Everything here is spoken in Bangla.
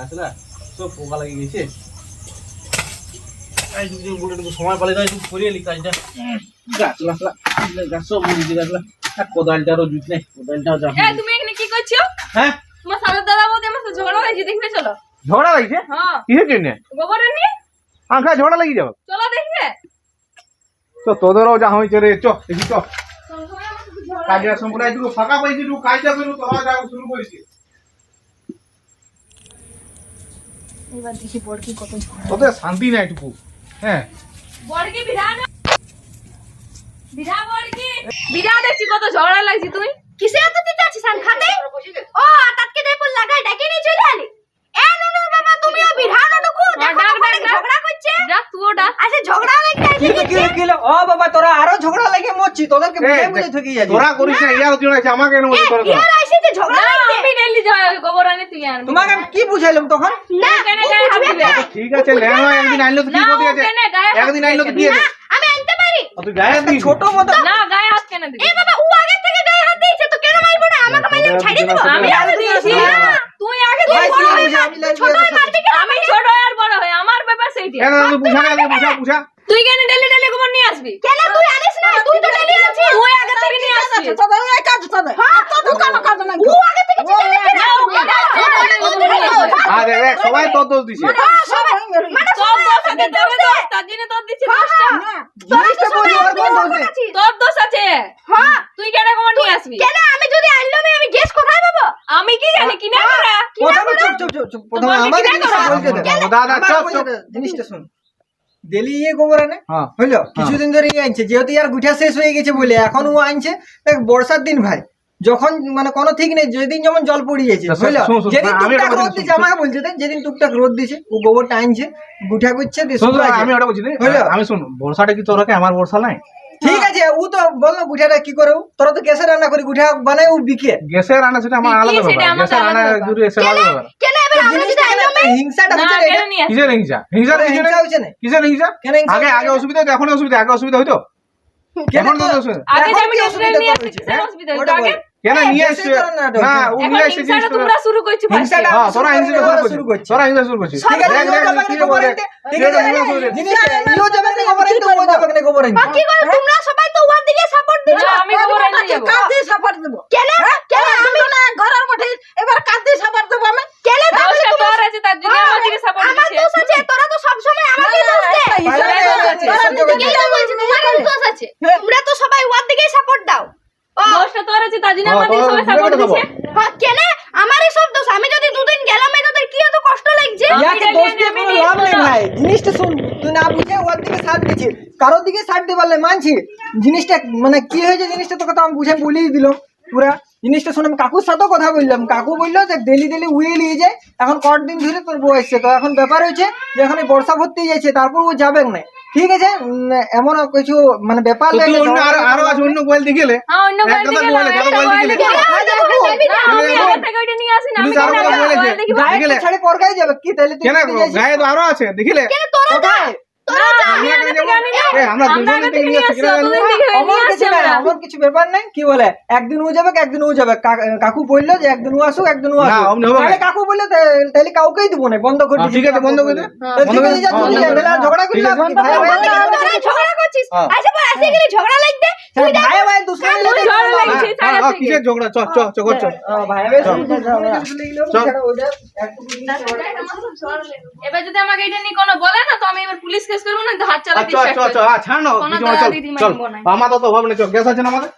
গাছ গাছটা সব পোকা লাগিয়ে গেছে। এই যদি বলে একটু সময় পালে তাই একটু করে এলি কাজটা। গাছ গাছলা গাছ সব মরিছে গাছলা আর কোদালটারও জুত নেই কোদালটাও যা তুমি এখানে কি করছ? হ্যাঁ? তোমার সাথে দাদা বৌদি আমার ঝগড়া লাগছে দেখবে চলো। ঝগড়া লাগছে? হ্যাঁ। কিসের জন্য? গোবরে নিয়ে আঁকা ঝগড়া লাগি যাবে। চলো দেখবে তো তোদেরও যা হয়েছে রে চ দেখি কাজের সম্পূর্ণ একটু ফাঁকা পাইছি একটু কাজটা করু তোরা যা শুরু করেছি এবার দেখি বড়কি কত ঝগড়া তোদের শান্তি নাই হ্যাঁ। বড়কি বিধান বিধা বড়কি বিধা দেখছি কত ঝগড়া লাগছে তুই কিসে এত দিতে আছিস আন খাতে? ও দেই বল লাগাই ডাকে নিয়ে চলে আলি। এ নুনু বাবা তুমিও বিধান ঢুকু হ্যাঁ, দেখো ডাক, তো ডাক, কত ঝগড়া করছে। ডাক ডাক আচ্ছা ঝগড়া লাগতে কি কি কি ও বাবা তোরা আরও ঝগড়া লাগে মরছি। তোদেরকে বুঝে বুঝে ঠকি যাচ্ছি তোরা করিস না ইয়ার জন্য আছে আমাকে এনে তোরা ইয়ার আইছে যে ঝগড়া না। গোবর আনি তুই আনবি। তোমাকে আমি কি বুঝাইলাম তখন? না কেন ও গায়ে হাত বুঝবে দিবে? না। ঠিক আছে লেনো একদিন আইলো তো কি না, আছে? কেন গায়ে হাত একদিন আইলো তো কি আছে? আমি আনতে পারি। তুই গায়ে দিস ছোট মতো। না গায়ে হাত কেন দিবি? এ বাবা ও আগে থেকে গায়ে হাত দিয়েছে তো কেন মারবো না? আমাকে মারলে আমি ছাড়িয়ে দেবো আমি আগে দিয়েছি। তুই আগে দিয়েছিস ছোট আমি ছোট আর বড় আমার ব্যাপার সেইটা। কেন তুই বুঝা না বুঝা বুঝা। তুই কেন ডেলি ডেলি গোবর নিয়ে আসবি? কেন তুই আনিস না? তুই তো ডেলি আছিস। তুই আগে থেকে নিয়ে আসছিস। হ্যাঁ তো দোকান কাজ না ও আগে থেকে চিন্তা দেখে না ও আরে দেখ সবাই তোর দোষ দিছে মানে তোর দোষ আছে আছে। হ্যাঁ। তুই কেন গোবর নিয়ে আসবি? কেন আমি যদি আনলো আমি গ্যাস কোথায় পাবো? আমি কি জানি কিনা করা চুপ চুপ চুপ চুপ। প্রথমে আমাকে কি জিনিসটা দেখো? বলতে দে। দাদা আমাকে চপ বলতে চপ দে, জিনিসটা শুন। ডেলি ইয়ে গোবর আনে? হ্যাঁ। হইল? কিছুদিন ধরে ইয়ে আনছে। যেহেতু ইয়ার গুঠা শেষ হয়ে গেছে বলে এখন ও আনছে। দেখ বর্ষার দিন ভাই। যখন মানে কোনো ঠিক নেই যেদিন যেমন জল পড়ে গেছে বুঝলো? যেদিন টুকটাক রোদ দিছে আমাকে বলছে যেদিন টুকটাক রোদ দিছে ও গোবরটা আনছে গুঠা করছে। আমি ওটা বলছি আমি শুন বর্ষাটা কি তোর আমার বর্ষা নাই? ঠিক আছে ও তো বলল গুঠাটা কি করে তোরা তো গ্যাসে রান্না করি গুঠা বানায় ও বিকে। গ্যাসের রান্না সেটা আমার আলাদা ব্যাপার। গ্যাসের রান্না আলাদা এসে আলাদা ব্যাপার। হিংসাটা হচ্ছে এটা? কিসের হিংসা? হিংসা হিংসা হচ্ছে না কিসের হিংসা? আগে আগে অসুবিধা হতো এখন অসুবিধা আগে অসুবিধা হইতো তো- অসুবিধা আগে কেন হ্যাঁ, নিয়ে আসছে? না ও নিয়ে আসছে হিংসাটা তোমরা শুরু করছ হিংসাটা- হ্যাঁ তোরা হিংসা শুরু শুরু করছিস তোরা হিংসা শুরু করছিস ঠিক আছে, দেখ, ইও দেখ, যাবে কি বলে? ঠিক আছে, বলে, হিংসা শুরু করছিস? জিনিসটা ইও যাবে না গোবর আনতে, ও যাবে না গোবর আনতে। করে তোমরা সবাই তো ওর দিকে সাপোর্ট দিচ্ছ না, আমি গোবর আনতে যাব। কেন? কেন? আমি ঘরের মধ্যে এবার কাঁদতে সাপোর্ট দেব আমি। কেন? দোষটা তোর আছে তার জন্য আমার দিকে সাপোর্ট আমার দোষ আছে তোরা তো সব সময় আমাকে দোষ দে। হিসাবে দোষ আছে। হিসাব আমি জগৎ দিকেই তো বলছি তোমার দোষ আছে তোমরা তো সবাই ওর দিকেই সাপোর্ট দাও ও, দোষটা তোর আছে তার জন্য দিকে সবাই সাপোর্ট। হ্যাঁ, কেন? আমারই সব দোষ আমি যদি দুদিন গেলাম তোদের কি এত কষ্ট লাগছে? ইয়াকে দোষ দিয়ে কোনো লাভ নেই ভাই। জিনিসটা শুন তুই না বুঝে ওর দিকে সাথ কারোর দিকে সাথ পারলে মানছি। জিনিসটা মানে কি হয়েছে জিনিসটা তোকে তো আমি বুঝে বলিয়ে দিলাম পুরা। জিনিসটা শুনে আমি কাকুর সাথেও কথা বললাম। কাকু বলল যে ডেলি ডেলি উয়ে নিয়ে যায় এখন কতদিন ধরে তোর বউ এসছে? তো এখন ব্যাপার হয়েছে যে এখন বর্ষা ভর্তি যাচ্ছে তারপর ও যাবে না ঠিক আছে? এমন কিছু মানে ব্যাপার আরও আরও আছে অন্য গোয়াল হ্যাঁ গাড়ি গেলে? হ্যাঁ? গায়ে দেখিলে? ছাড়ে পরগাই যাবে কি তাহলে কেন ঘুরতে তো আরও আছে দেখিলে? কিছু ব্যাপার নাই কি বলে? একদিন ও যাবে একদিন ও যাবে। কাকু বলল যে একদিন ও আসুক একদিন ও আসুক। কাকু বলল তাহলে কাউকেই দিব না বন্ধ করে ঠিক আছে, বন্ধ করে ঝগড়া ঝগড়া করছিস। আচ্ছা ঝগড়া লাগবে? ভাই ভাই দুশ্মনী। কিসের ঝগড়া? চ চ চ কর চ ভাই ভাই। এবার যদি আমাকে এটা নিয়ে কোনো বলে না তো আমি এবার পুলিশ করব না হাত চালাতে চ আচ্ছা চ করব। আ, ছাড় কিছু চল। আমার তো তো ভাব না চল গ্যাস আছে না আমাদের